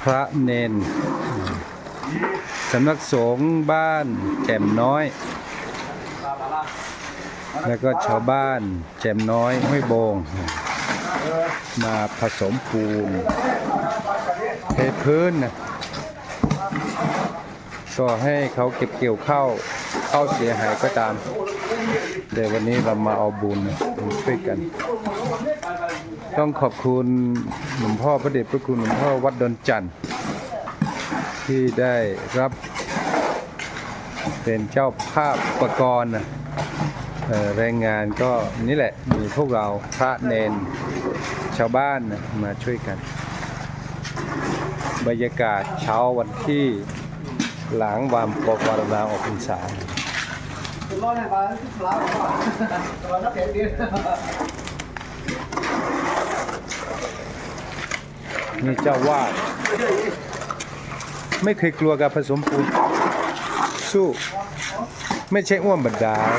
พระเนนสำนักสงฆ์บ้านแจ่มน้อย แล้วก็ชาวบ้านแจ่มน้อยห้วยโบง มาผสมปูนเทพื้นนะก็ให้เขาเก็บเกี่ยวข้าวข้าวเสียหายก็ตามเดี๋ยววันนี้เรามาเอาบุญช่วยกัน ต้องขอบคุณหลวงพ่อพระเดชพระคุณหลวงพ่อวัดดอนจันทร์ที่ได้รับเป็นเจ้าภาพอุปกรณ์นะแรงงานก็นี่แหละมีพวกเราพระเนนชาวบ้านมาช่วยกัน บรรยากาศเช้าวันที่หลังวามปกวารณาออกพรรษา นี่เจ้าวาดไม่เคยกลัวการผสมปูนสู้ ไม่ใช่อ้วนบัดดาย